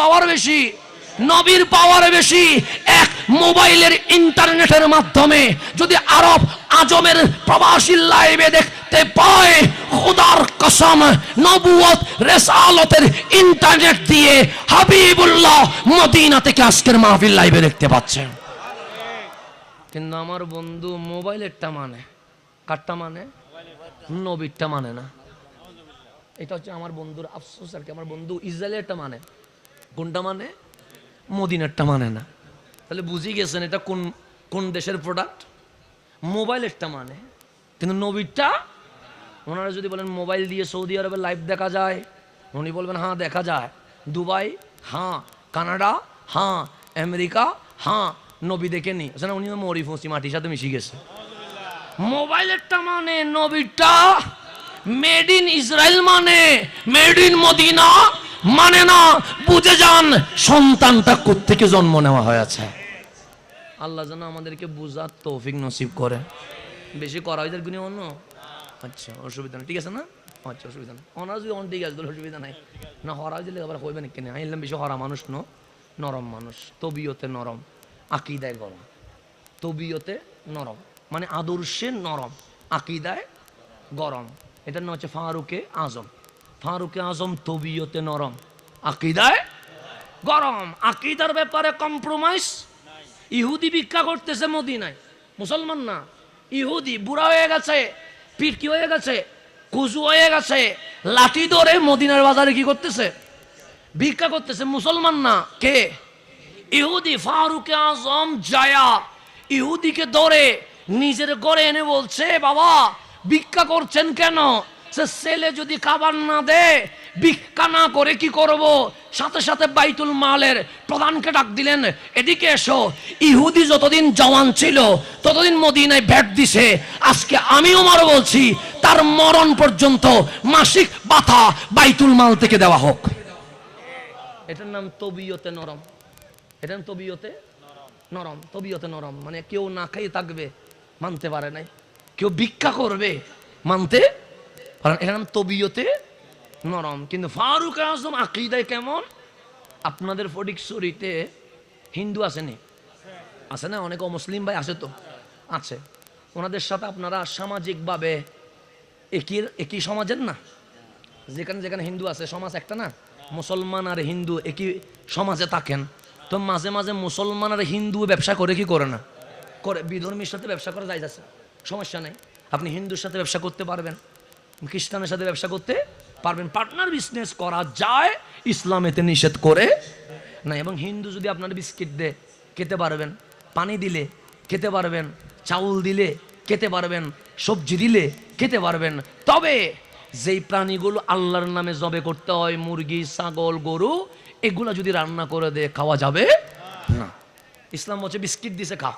পাওয়ার বেশি, নবীর পাওয়ার বেশি, এক মোবাইলের ইন্টারনেটের মাধ্যমে যদি আরব আজমের প্রবাসী লাইভে দেখতে পায় কসম রেসালতের ইন্টারনেট দিয়ে হাবিবুল্লাহ মদিনা থেকে আজকের মাহফিল লাইভে দেখতে পাচ্ছে কিন্তু আমার বন্ধু মোবাইলেরটা মানে কারটা মানে? নবীরটা মানে না। এটা হচ্ছে আমার বন্ধুর আফসোস আর কি, আমার বন্ধু ইসরায়েলেরটা মানে। কোনটা মানে? মদিনারটা মানে না। তাহলে বুঝি গেছেন এটা কোন কোন দেশের প্রোডাক্ট মোবাইলেরটা মানে। কিন্তু নবীরটা, ওনারা যদি বলেন মোবাইল দিয়ে সৌদি আরবে লাইভ দেখা যায়, উনি বলবেন হ্যাঁ দেখা যায়। দুবাই হ্যাঁ। কানাডা হ্যাঁ। আমেরিকা হ্যাঁ। নবী দেখে নি। আসলে উনি মরি ফুসি মাটির সাথে মিশে গেছে। মোবাইলেরটা মানে নবীরটা মেড ইন ইসরায়েল মানে। মেড ইন মদিনা মানে না, বুঝে যান সন্তানটা কোত্থেকে জন্ম নেওয়া হয়েছে। আল্লাহ যেন আমাদেরকে বুঝার তৌফিক নসিব করে। বেশি করা হয় গুণী অন্য? আচ্ছা অসুবিধা নেই, ঠিক আছে না? আচ্ছা অসুবিধা নেই। অনার যদি অন ঠিক আছে অসুবিধা নাই। না হরা দিলে আবার হইবে না কেন? আইলাম বেশি হরা মানুষ ন, নরম মানুষ। তবিয়তে নরম, আকিদায় গরম। তবিয়তে নরম মানে আদর্শে নরম, আকিদায় গরম। এটার নাম হচ্ছে ফারুকে আজম। ফারুকে আজম তবিয়তে নরম। আকিদায়? গরম। আকিদার ব্যাপারে কম্প্রোমাইজ ইহুদি ভিক্ষা করতেছে মদিনায়। মুসলমান না। ইহুদি বুড়া হয়ে গেছে পিঠ কি হয়ে গেছে কুজু হয়ে গেছে, লাঠি ধরে মদিনার বাজারে কি করতেছে? ভিক্ষা করতেছে। মুসলমান না। কে? ইহুদি ফারুকে আজম জায়া ইহুদিকে ধরে নিজের গড়ে এনে বলছে, বাবা, ভিক্ষা করছেন কেন? সে ছেলে যদি খাবার না দেয়, ভিক্ষা না করে কি করব? সাথে সাথে বাইতুল মালের প্রধানকে ডাক দিলেন, এদিকে এসো, ইহুদি যতদিন জওয়ান ছিল, ততদিন মদিনায় ভ্যাট দিছে, আজকে আমি ওমার বলছি, তার মরণ পর্যন্ত মাসিক বাথা বাইতুল মাল থেকে দেওয়া হোক। এটার নাম তবিয়তে নরম। এটার নাম তবিয়তে নরম। তবিয়তে নরম। মানে কেউ না খাইয়ে থাকবে, মানতে পারে নাই। কেউ ভিক্ষা করবে, মানতে পারে না। এটার নাম তবিয়তে নরম। কিন্তু ফারুক আজম আকিদায় কেমন? আপনাদের ফটিকছড়িতে হিন্দু আসেনি আছে না? অনেক মুসলিম ভাই আছে তো? আছে। ওনাদের সাথে আপনারা সামাজিকভাবে একই একই সমাজের না? যেখানে যেখানে হিন্দু আছে, সমাজ একটা না? মুসলমান আর হিন্দু একই সমাজে থাকেন। তো মাঝে মাঝে মুসলমান আর হিন্দু ব্যবসা করে কি করে না? করে। বিধর্মীর সাথে ব্যবসা করা যায় যাচ্ছে। সমস্যা নেই। আপনি হিন্দুর সাথে ব্যবসা করতে পারবেন। খ্রিস্টানের সাথে ব্যবসা করতে পারবেন। পার্টনার বিজনেস করা যায় ইসলাম এতে নিষেধ করে না এবং হিন্দু যদি আপনার বিস্কিট দেয় খেতে পারবেন। পানি দিলে খেতে পারবেন। চাউল দিলে খেতে পারবেন। সবজি দিলে খেতে পারবেন। তবে যেই প্রাণীগুলো আল্লাহর নামে জবে করতে হয় মুরগি ছাগল গরু এগুলা যদি রান্না করে দে খাওয়া যাবে? না। ইসলাম হচ্ছে বিস্কিট দিছে খাও।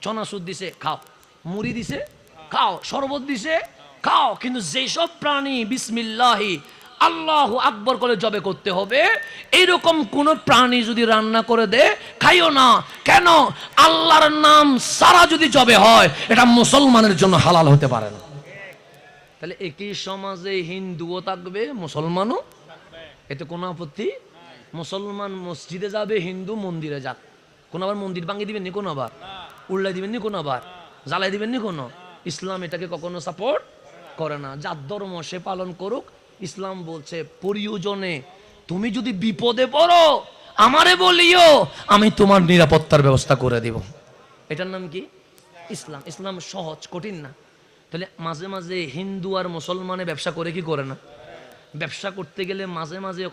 চনাসুদ দিছে খাও। মুড়ি দিছে খাও। শরবত দিছে খাও। কিন্তু যেসব প্রাণী বিসমিল্লাহি আল্লাহ আকবর করে জবে করতে হবে এইরকম কোন প্রাণী যদি রান্না করে দে খাইও না। কেন? আল্লাহর নাম সারা যদি জবে হয় এটা মুসলমানের জন্য হালাল হতে পারে না। তাহলে একই সমাজে হিন্দুও থাকবে মুসলমানও? এতে কোনো আপত্তি? মুসলমান মসজিদে যাবে হিন্দু মন্দিরে যাক। কোন আবার মন্দির ভাঙিয়ে দিবেন নি কোনো আবার উল্লাই দিবেন নি। কোনো আবার জ্বালাই দিবেন নি কোনো? ইসলাম এটাকে কখনো সাপোর্ট করে না, যার ধর্ম সে পালন করুক। ইসলাম বলছে, প্রয়োজনে, তুমি যদি বিপদে পড়ো, আমারে বলিও, আমি তোমার নিরাপত্তার ব্যবস্থা করে দিব। এটার নাম কি? ইসলাম। ইসলাম সহজ, কঠিন না। তাহলে মাঝে মাঝে হিন্দু আর মুসলমানে ব্যবসা করে কি করে না? ব্যবসা করতে গেলে মাঝে মাঝে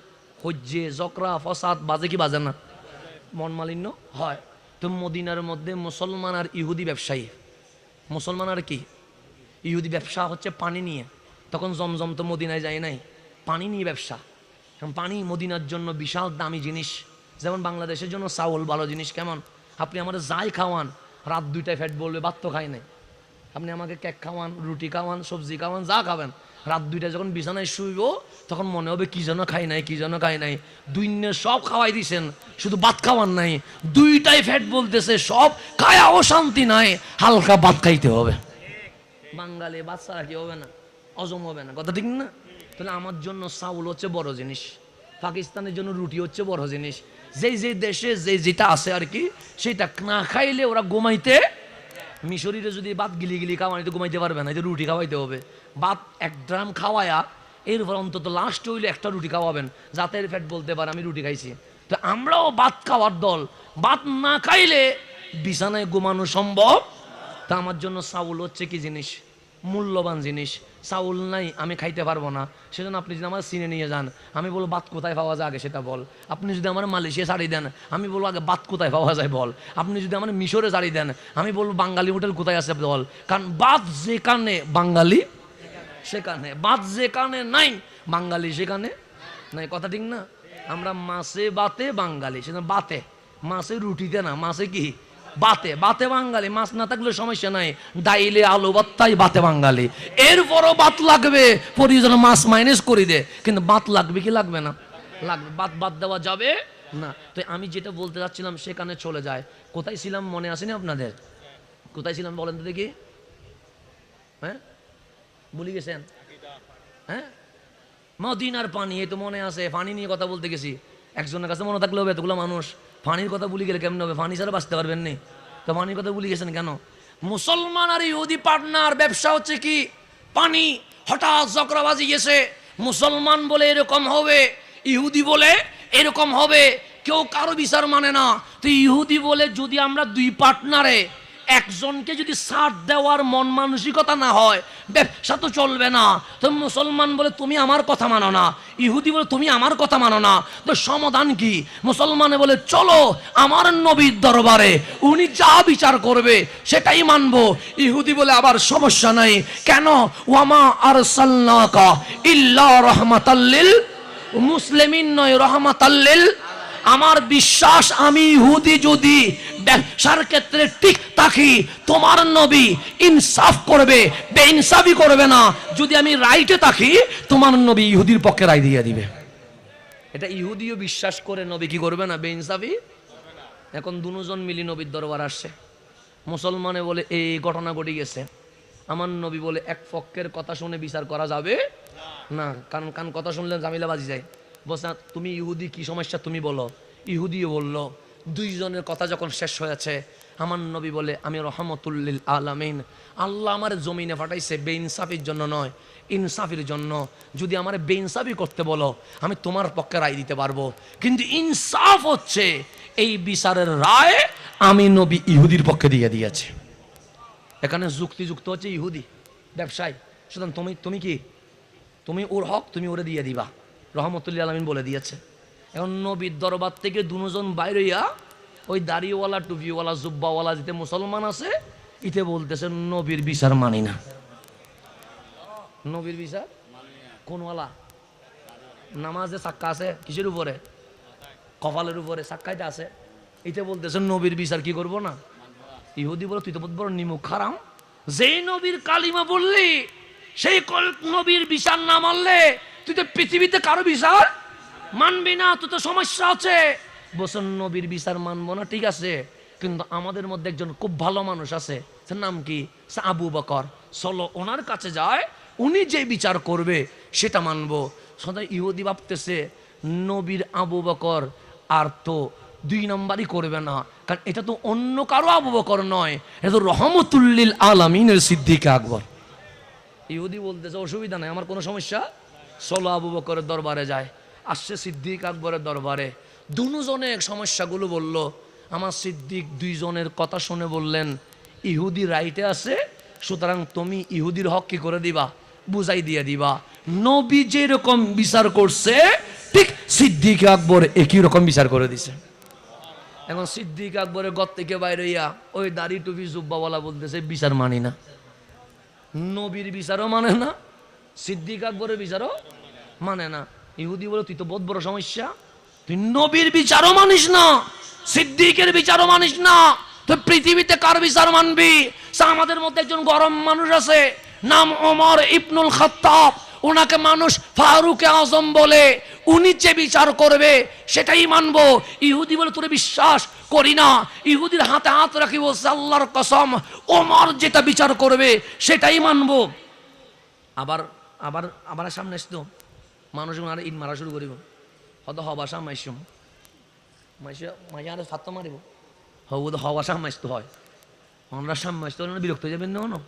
হজ্জে, জকরা, ফসাদ, বাজে কি বাজে না? মন মালিন্য হয়। তো মদিনার মধ্যে মুসলমান আর ইহুদি ব্যবসায়ী। মুসলমান আর কি? ইহুদি ব্যবসা হচ্ছে পানি নিয়ে। তখন জমজম তো মদিনায় যায় নাই। পানি নিয়ে ব্যবসা। পানি মদিনার জন্য বিশাল দামি জিনিস। যেমন বাংলাদেশের জন্য চাউল ভালো জিনিস কেমন? আপনি আমার যাই খাওয়ান, রাত দুইটায় ফ্যাট বলবে, ভাত তো খাই নাই। আপনি আমাকে কেক খাওয়ান, রুটি খাওয়ান, সবজি খাওয়ান, যা খাবেন। রাত দুইটায় যখন বিছানায় শুইব, তখন মনে হবে কি যেন খাই নাই, কি যেন খাই নাই। দুই সব খাওয়াই দিছেন, শুধু ভাত খাওয়ান নাই। দুইটাই ফ্যাট বলতেছে, সব খায়া অশান্তি নাই, হালকা ভাত খাইতে হবে। বাঙালি, বাচ্চারা কি হবে না? অজম হবে না। কথা ঠিক না? তাহলে আমার জন্য চাউল হচ্ছে বড় জিনিস। পাকিস্তানের জন্য রুটি হচ্ছে বড় জিনিস। যেই যে দেশে যে যেটা আছে আর কি, সেটা না খাইলে ওরা ঘুমাইতে মিশরিরে যদি ভাত গিলি গিলি খাওয়ানি তো ঘুমাইতে পারবে না এই রুটি খাওয়াইতে হবে। ভাত এক ড্রাম খাওয়ায়া এরপর অন্তত লাস্ট হইলে একটা রুটি খাওয়াবেন। যাতে ফ্যাট বলতে পারে, আমি রুটি খাইছি। তো আমরাও ভাত খাওয়ার দল। ভাত না খাইলে বিছানায় ঘুমানো সম্ভব তা আমার জন্য চাউল হচ্ছে কি জিনিস? মূল্যবান জিনিস। চাউল নাই, আমি খাইতে পারব না। সেজন্য আপনি যদি আমার সিনে নিয়ে যান, আমি বলব বাত কোথায় পাওয়া যায় আগে সেটা বল। আপনি যদি আমার মালয়েশিয়া শাড়ি দেন, আমি বলব, আগে বাত কোথায় পাওয়া যায় বল। আপনি যদি আমার মিশরে শাড়ি দেন, আমি বলব, বাঙালি হোটেল কোথায় আছে বল? কারণ বাত যেখানে বাঙালি সেখানে। বাত যেখানে নাই, বাঙালি সেখানে নাই। কথা ঠিক না? আমরা মাছে বাতে বাঙালি সেখানে বাতে মাছে রুটিতে না, মাছে কি? বাতে বাতে বাঙালি, মাছ না থাকলে সমস্যা নাই। ডাইলে আলু বাত্তাই বাতে বাঙালি। এরপরও বাত লাগবে, পরিজন মাছ মাইনাস করে দে। কিন্তু বাত লাগবে কি লাগবে না? লাগবে। বাত বাদ দেওয়া যাবে না। তো আমি যেটা বলতে যাচ্ছিলাম, সেখানে চলে যায়। কোথায় ছিলাম মনে আসেনি আপনাদের? কোথায় ছিলাম বলেন তো দেখি। হ্যাঁ? ভুলে গেছেন? হ্যাঁ? মদিনার পানি, এই তো মনে আছে। পানি নিয়ে কথা বলতে গেছি। একজনের কাছে মনে থাকলে হবে, এতগুলো মানুষ। পানির কথা ভুলে গেলে কেমন হবে? ফানি ছাড়া বাঁচতে পারবেন নি। তো ফানির কথা ভুলে গেছেন কেন? মুসলমান আর ইহুদি পার্টনার ব্যবসা হচ্ছে কি? পানি। হঠাৎ চক্রবাজি গেছে। মুসলমান বলে এরকম হবে, ইহুদি বলে এরকম হবে, কেউ কারও বিচার মানে না। তো ইহুদি বলে যদি আমরা দুই পার্টনারে একজনকে যদি সাথ দেওয়ার মন মানসিকতা না হয়, ব্যবসা তো চলবে না। তো মুসলমান বলে, তুমি আমার কথা মানো না। ইহুদি বলে, তুমি আমার কথা মানো না। তো সমাধান কি? মুসলমানে বলে, চলো আমার নবীর দরবারে, উনি যা বিচার করবে, সেটাই মানবো। ইহুদি বলে, আবার সমস্যা নাই। কেন? ওয়ামা আর সাল্লাকা ইল্লা রহমাতাল্লিল মুসলিমিন নয় রহমাতাল্লিল আমার বিশ্বাস, আমি ইহুদি যদি ব্যবসার ক্ষেত্রে ঠিক থাকি তোমার নবী ইনসাফ করবে, বেইনসাফি করবে না। যদি আমি রাইটে থাকি তোমার নবী ইহুদির পক্ষে রায় দিয়ে দিবে। এটা ইহুদিও বিশ্বাস করে, নবী কি করবে না, বেইনসাফি? এখন দুজন মিলি নবীর দরবার আসছে। মুসলমানে বলে এই ঘটনা ঘটে গেছে। আমার নবী বলে, এক পক্ষের কথা শুনে বিচার করা যাবে? না কারণ কারণ কথা শুনলে জামিলা বাজি যায়। বলছে, তুমি ইহুদি, কি সমস্যা তুমি বলো। ইহুদিও বলল দুইজনের কথা যখন শেষ হয়েছে, আমার নবী বলে, আমি রহমতুল্লিল আলামিন। আল্লাহ আমার জমিনে পাঠাইছে বেইনসাফির জন্য নয়, ইনসাফির জন্য। যদি আমার বেইনসাফি করতে বলো, আমি তোমার পক্ষে রায় দিতে পারব। কিন্তু ইনসাফ হচ্ছে এই বিচারের রায় আমি নবী ইহুদির পক্ষে দিয়ে দিয়েছে। এখানে যুক্তিযুক্ত হচ্ছে ইহুদি, ব্যবসায়ী। সুতরাং তুমি তুমি কি? তুমি ওর হক তুমি ওরে দিয়ে দিবা। রহমতুল্লাহ আলমিন বলে দিয়েছে। এখন নবীর দরবার থেকে দুজন বাইরেয়া ওই দাড়িওয়ালা, টুপিওয়ালা, জুব্বাওয়ালা যেতে মুসলমান আছে, ইতে বলতেছে, নবীর বিচার মানি না। নবীর বিচার? কোনওয়ালা? নামাজে সাক্কা আছে? কিসের উপরে? কপালের উপরে সাক্কাইটা আছে? ইতে বলতেছে, নবীর বিচার কি করব না? ইহুদি বলে, তুই তো বড় নিমুখ খারাম যেই নবীর কালিমা বললি, সেই নবীর বিচার না মানলে, তুই তো পৃথিবীতে কারও বিচার মানবি না তুই তো সমস্যা আছে। বসন, নবীর বিচার মানবো না, ঠিক আছে। কিন্তু আমাদের মধ্যে একজন খুব ভালো মানুষ আছে নাম কি? আবু বকর। চলো, ওনার কাছে যায়, উনি যে বিচার করবে, সেটা মানবো। সদাই ইহুদি ভাবতেছে, নবীর আবু বকর আর তো দুই নম্বরই করবে না। কারণ এটা তো অন্য কারও আবু বকর নয়, এটা তো রহমতুল্লিল আলামিনের সিদ্দিক আকবর। ইহুদি বলতেছে, অসুবিধা নাই, আমার কোনো সমস্যা? চলো, আবু বকরের দরবারে যায়। আসছে সিদ্দিক আকবরের দরবারে। দুজনে সমস্যাগুলো বলল, আমার সিদ্দিক দুইজনের কথা শুনে বললেন, ইহুদি রাইটে আছে, সুতরাং তুমি ইহুদির হক কি করে দিবা? বুঝাই দিয়ে দিবা। নবী যেরকম বিচার করছে, ঠিক সিদ্দিক আকবর একই রকম বিচার করে দিছে। এখন সিদ্দিক আকবরের গত থেকে বাইরে ইয়া ওই দাড়ি টুপি জুব্বাওয়ালা বলতেছে, বিচার মানি না। নবীর বিচারও মানে না, সিদ্দিক আকবরের বিচারও মানে না। ইহুদি বলে, তুই তো বহুত বড় সমস্যা। তুই নবীর বিচারও মানিস না, সিদ্দিকের বিচারও মানিস না। তুই পৃথিবীতে কার বিচার মানবি? আমাদের মধ্যে একজন গরম মানুষ আছে, নাম ওমর ইবনুল খাত্তাব। ওনাকে মানুষ ফারুকে আজম বলে, উনি যে বিচার করবে সেটাই মানবো। ইহুদি বলে, তোরে বিশ্বাস করি না। ইহুদির হাতে হাত রাখি বলছে, আল্লাহর কসম, ওমর যেটা বিচার করবে সেটাই মানবো। আবার আবার আবার সামনে আসতো মানুষ আর ইট মারা শুরু করিব। হয়তো হবাসা মাইসুম। মাইসে মাইসে আরে সাত মারিব। হবু তো হবাসা মাইস তো হয়। আমরা সাম মাইস তো বিরক্ত হয়ে যাবেন না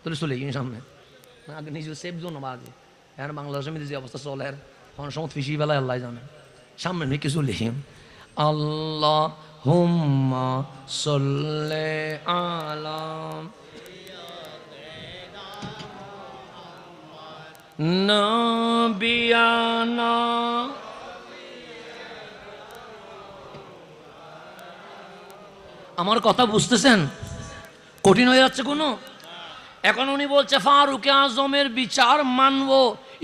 তাহলে চলে গিয়ে সামনে। আগে নিজে সেফ জোন বা আগে। এখন বাংলাদেশের যে অবস্থা চলে আর কোন সময় ফিসি বেলা আল্লাহ জানে। সামনে নিয়ে কিছু লিখিম আল্লাহ হুম্মা সল্লে আলাম নবিয়ানা আমার কথা বুঝতেছেন? কঠিন হয়ে যাচ্ছে কোনো? এখন উনি বলছে, ফারুকে আজমের বিচার মানব।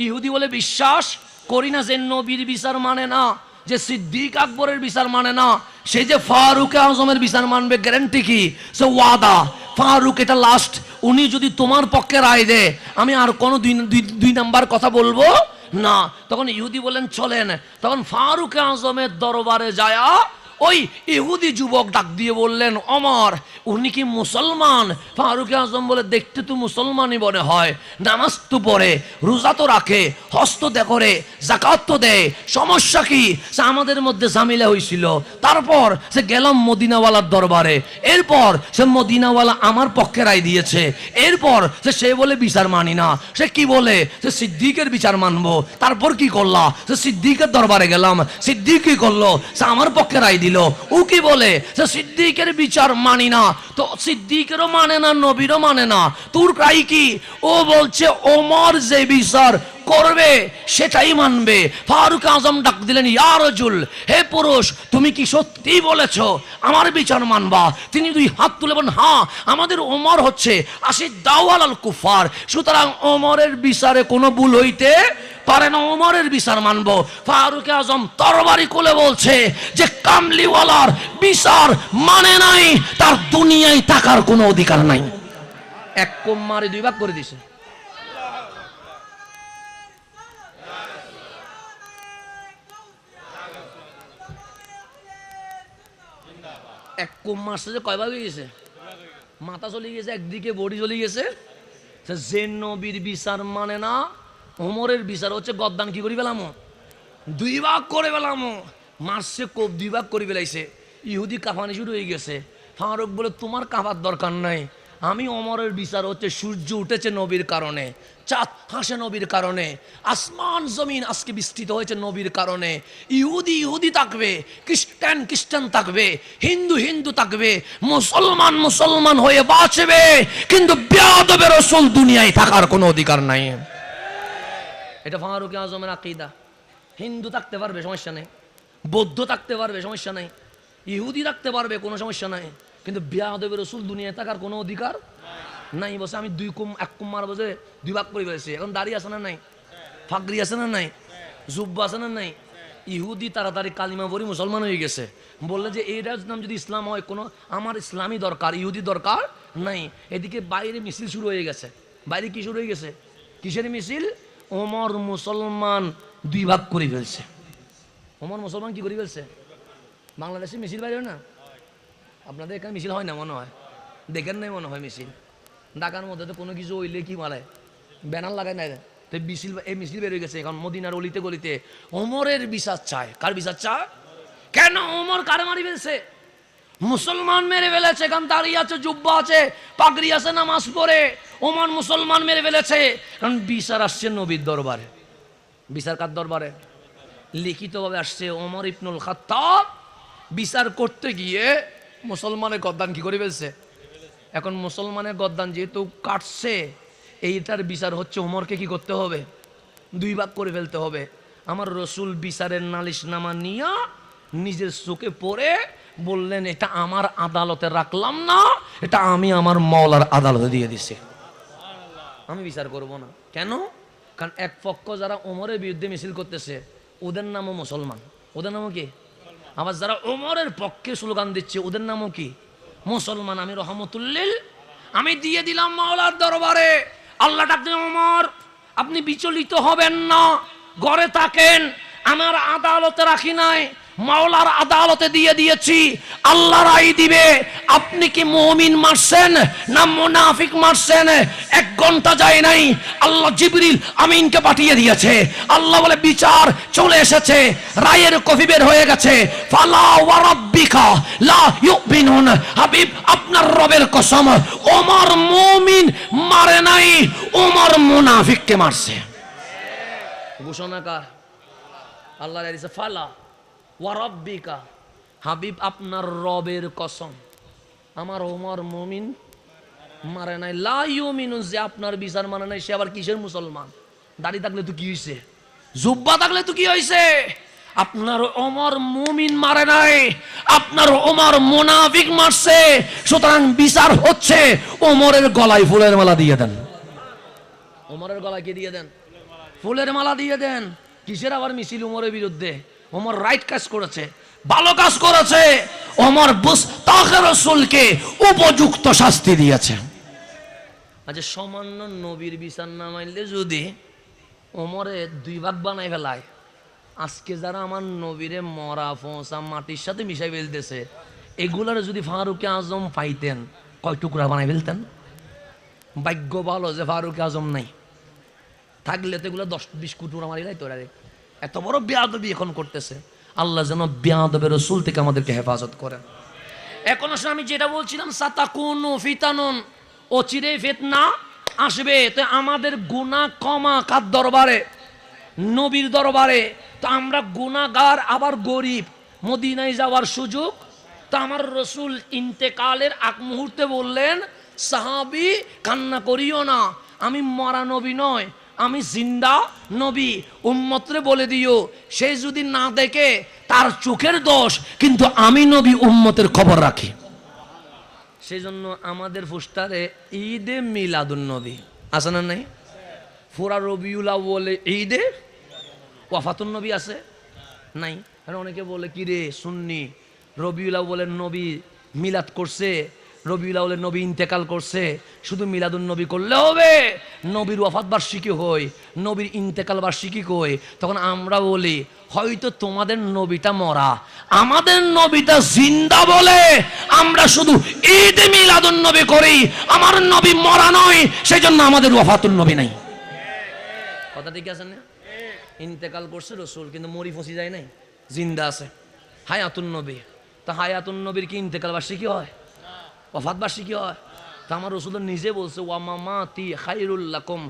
ইহুদি বলে, বিশ্বাস করি না যে নবীর বিচার মানে না, যে সিদ্দিক আকবরের বিচার মানে না। সে যে ফারুকে আজমের বিচার মানবে গ্যারেন্টি কি? সে ওয়াদা। ফারুক, এটা লাস্ট উনি যদি তোমার পক্ষে রায় দেয়, আমি আর কোনো দুই দুই- নাম্বার কথা বলব? না। তখন ইহুদি বলেন, চলেন। তখন ফারুক আজমের দরবারে যায়া ওই ইহুদি যুবক ডাক দিয়ে বললেন, অমর, উনি কি মুসলমান? ফারুক আজম বলে, দেখতে তো মুসলমানই মনে হয়। নামাজ তো পড়ে, রোজা তো রাখে, হস্ত দে করে জাকাত তো দেয় সমস্যা কি? আমাদের মধ্যে ঝামেলা হয়েছিল। তারপর সে গেলাম মদিনাওয়ালার দরবারে। এরপর সে মদিনাওয়ালা আমার পক্ষে রায় দিয়েছে। এরপর সে সে বলে, বিচার মানি না। সে কি বলে? সে সিদ্দিকের বিচার মানবো। তারপর কি করলা? সে সিদ্দিকের দরবারে গেলাম। সিদ্দিক কি করল। সে আমার পক্ষে রায় দিল। ও কি বলে? সে সিদ্দিকের বিচার মানি না। তো সিদ্দিকেরও মানে না, নবীরও মানে না। তোর প্রায় কি? ও বলছে, ওমর যে বিচার করবে, সেটাই মানবে। ফারুক আজম ডাক দিলেন ইয়ারজুল হে পুরুষ, তুমি কি সত্যি বলেছ? আমার বিচার মানবা। তিনি দুই হাত তুলে বলেন হ্যাঁ আমাদের ওমর হচ্ছে আসি দাওয়াল আল কুফার। সুতরাং ওমরের বিচারে কোনো ভুল হইতে পারে না, ওমরের বিচার মানবো। ফারুক আজম তরবারি কোলে বলছে যে, কামলিওয়ালার বিচার মানে নাই, তার দুনিয়ায় থাকার কোনো অধিকার নাই। এক কম মারে দুই ভাগ করে দিছে। এক কম মাসে যে হয়ে গেছে? মাথা চলে গেছে, একদিকে বডি চলে গেছে। যে নবীর বিচার মানে না, ওমরের বিচার হচ্ছে গদ্দান কি করি পেলাম দুই ভাগ করে পেলাম মারছে, কোপ দুই ভাগ করে পেলাইছে ইহুদি কাফানি শুরু হয়ে গেছে। ফারুক বলে, তোমার কাফার দরকার নাই। আমি অমরের বিচার হচ্ছে, সূর্য উঠেছে নবীর কারণে। চাঁদ হাসে নবীর কারণে, আসমান, জমিন আজকে বিস্তৃত হয়েছে নবীর কারণে। ইহুদি ইহুদি থাকবে, খ্রিস্টান খ্রিস্টান থাকবে, হিন্দু হিন্দু থাকবে, মুসলমান মুসলমান হয়ে বাঁচবে, কিন্তু বেয়াদবে রসুল দুনিয়ায় থাকার কোনো অধিকার নাই। এটা ফারুক আজমের আকিদা। হিন্দু থাকতে পারবে, সমস্যা নেই। বৌদ্ধ থাকতে পারবে, সমস্যা নেই। ইহুদি থাকতে পারবে, কোনো সমস্যা নাই। কিন্তু বিয়াদবে রসুল দুনিয়ায় থাকার কোনো অধিকার নাই বসে আমি দুই কুম, এক কুম মার বসে দুই ভাগ করে ফেলেছি। এখন দাড়ি আছে না নাই? ফাগরি আছে না নাই? জুব্বা আছে না নাই? ইহুদি তাড়াতাড়ি কালিমা পড়ি মুসলমান হয়ে গেছে। বললে যে, এইটার নাম যদি ইসলাম হয়, কোনো, আমার ইসলামই দরকার, ইহুদি দরকার নাই। এদিকে বাইরে মিছিল শুরু হয়ে গেছে। বাইরে কি শুরু হয়ে গেছে? কিসের মিছিল? ওমর মুসলমান দুই ভাগ করে ফেলছে। ওমর মুসলমান কি করে ফেলছে? বাংলাদেশে মিছিল বাইরে না? আপনাদের এখানে মিছিল হয় না, মনে হয়? দেখেন নাই মনে হয় মিছিল। ঢাকার মধ্যে তো কোনো কিছু হইলে কি মারে ব্যানার লাগায় নাই তো মিছিল, এই মিছিল বের হয়ে গেছে এখন মদিনার অলিতে গলিতে। ওমরের বিচার চায়। কার বিচার চায়? কেন ওমর কার মারি ফেলছে? মুসলমান মেরে ফেলেছে এখান দাঁড়িয়ে আছে, জুব্বা আছে, পাগড়ি আছে, নামাজ পড়ে। ওমান মুসলমান মেরে ফেলেছে। কারণ বিচার আসছে নবীর দরবারে। বিচার কার দরবারে? লিখিতভাবে আসছে ওমর ইবনুল খাত্তাব। বিচার করতে গিয়ে মুসলমানের গদ্দান কি করে ফেলছে? এখন মুসলমানের গদ্দান যেহেতু কাটছে, এইটার বিচার হচ্ছে ওমরকে কি করতে হবে? দুই ভাগ করে ফেলতে হবে। আমার রসুল বিচারের নালিশ নামা নিয়া নিজের চোখে পড়ে বললেন, এটা আমার আদালতে রাখলাম না, এটা আমি আমার মৌলার আদালতে দিয়ে দিছি। আমি বিচার করব না। কেন? কারণ এক পক্ষ যারা ওমরের বিরুদ্ধে মিছিল করতেছে, ওদের নামও মুসলমান। ওদের নামও কি? আবার যারা ওমরের পক্ষে স্লোগান দিচ্ছে, ওদের নামও কি? মুসলমান আমি রহমতুল্লিল। আমি দিয়ে দিলাম মাওলার দরবারে। আল্লাহ ডাকলে আমার আপনি বিচলিত হবেন না গড়ে থাকেন, আমার আদালতে রাখি নাই। মাওলার আদালতে দিয়ে দিয়েছি। আল্লাহ রায় দিবে। আপনি কি মুমিন মারছেন না মুনাফিক মারছেন? এক ঘণ্টা যায় নাই। আল্লাহ জিবরিল আমিনকে পাঠিয়ে দিয়েছে। আল্লাহ বলে, বিচার চলে এসেছে। রায়ের কফি বের হয়ে গেছে। ফালা লা হাবিব, আপনার রবের কসম, ওমর মুমিন মারে নাই, ওমর মুনাফিককে মারছে। ঘোষণাকার আল্লাহ ফালা ওয়া রাব্বিকা, হাবিব আপনার রবের কসম। আমার ওমর মুমিন মারে নাই। লা ইউমিনু, যে আপনার বিচার মানে নাই, সে আবার কিসের মুসলমান? দাড়ি থাকলে তো কি হইছে? জুব্বা থাকলে তো কি হইছে? আপনার ওমর মুমিন মারে নাই। আপনার ওমর মুনাফিক মারছে। সুতরাং বিচার হচ্ছে ওমরের গলায় ফুলের মালা দিয়ে দেন। ওমরের গলায় কি দিয়ে দেন? ফুলের মালা দিয়ে দেন। কিসের আবার মিছিল ওমরের বিরুদ্ধে? ওমর রাইট কাজ করেছে, ভালো কাজ করেছে। ওমর বুস তাকে রসুলকে উপযুক্ত শাস্তি দিয়েছে। আচ্ছা সামান্য নবীর বিচার না মানলে যদি ওমরে দুই ভাগ বানাই ফেলায়, আজকে যারা আমার নবীরে মরা ফোঁসা মাটির সাথে মিশাই ফেলতেছে, এগুলার যদি ফারুকে আজম পাইতেন, কয় টুকরা বানাই ফেলতেন? ভাগ্য ভালো যে ফারুক আজম নাই। থাকলে তো এগুলো দশ, বিশ কুটুরা মারি তো রে। এত বড় বেয়াদবি এখন করতেছে। আল্লাহ যেন বেয়াদবের রসুল থেকে আমাদেরকে হেফাজত করেন। এখন আমি যেটা বলছিলাম, সাতাকুন ফিতানুন, অচিরে ফেতনা আসবে। তো আমাদের গুণা কমা কার দরবারে? নবীর দরবারে। তো আমরা গুণাগার আবার গরিব। মদিনায় যাওয়ার সুযোগ। তো আমার রসুল ইন্তেকালের আগ মুহূর্তে বললেন, সাহাবি, কান্না করিও না। আমি মরা নবী নয়। আমি জিন্দা নবী, উম্মতরে বলে দিও, সে যদি না দেখে তার চোখের দোষ, কিন্তু আমি নবী উম্মতের খবর রাখি। সেই জন্য আমাদের পোস্টারে ঈদে মিলাদুন নবী। আছে না নাই? ফোরা রবিউলা বলে ঈদে ওয়াফাতুন নবী আছে? নাই। অনেকে বলে কি রে সুন্নি, রবিউলা বলে নবী মিলাদ করছে রবিউলা বলে নবী ইন্তেকাল করছে, শুধু মিলাদুন নবী করলে হবে। নবীর ওয়াফাত বার্ষিকী হই নবীর ইন্তেকাল বার্ষিকী কই তখন আমরা বলি, হয়তো তোমাদের নবীটা মরা, আমাদের নবীটা জিন্দা বলে, আমরা শুধু ঈদ মিলাদুন নবী করি, আমার নবী মরা নয় সেই জন্য আমাদের ওয়াফাতুন নবী নাই। কথা ঠিক আছে না? ইন্তেকাল করছে রসুল, কিন্তু মরি ফসি যায় নাই, জিন্দা আছে। হায়াতুন নবী। তা হায়াতুন নবীর কি ইন্তেকাল বার্ষিকী হয়? ওফাত বার্ষিকী হয়। তা আমার রসুল নিজে বলছে ওয়ামামা তি খাইরুল্লাকুম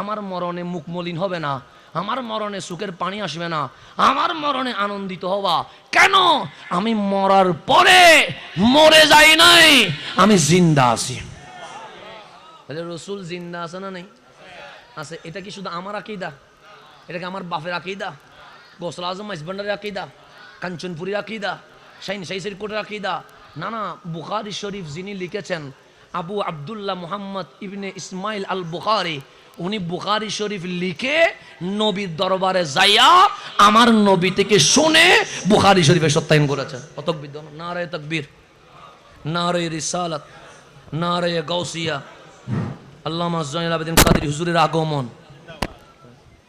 আমার মরণে মুখ মলিন হবে না, আমার মরণে সুখের পানি আসবে না, আমার মরণে আনন্দিত হবা কেন? আমি মরার পরে মরে যাই নাই, আমি জিন্দা আছি। রসুল জিন্দা আছে না নেই? আছে, এটা কি শুধু আমার আকিদা? এটা কি আমার বাপের আকিদা? গোসল আজম, মাইজবান্ডারের আকিদা? কাঞ্চনপুরীর আকিদা? শাইন শাইসের কোটের আকিদা? না না, বুখারি শরীফ যিনি লিখেছেন, আবু আবদুল্লাহ মুহাম্মদ ইবনে ইসমাইল আল বুখারি উনি বুখারি শরীফ লিখে নবীর দরবারে যাইয়া আমার নবী থেকে শুনে বুখারি শরীফে সত্যায়ন করেছেন। অতকবিদ নারে তকবীর নারে রিসালাত নারে গৌসিয়া আল্লামা জয়নাল আবেদিন কাদের, হুজুরের আগমন।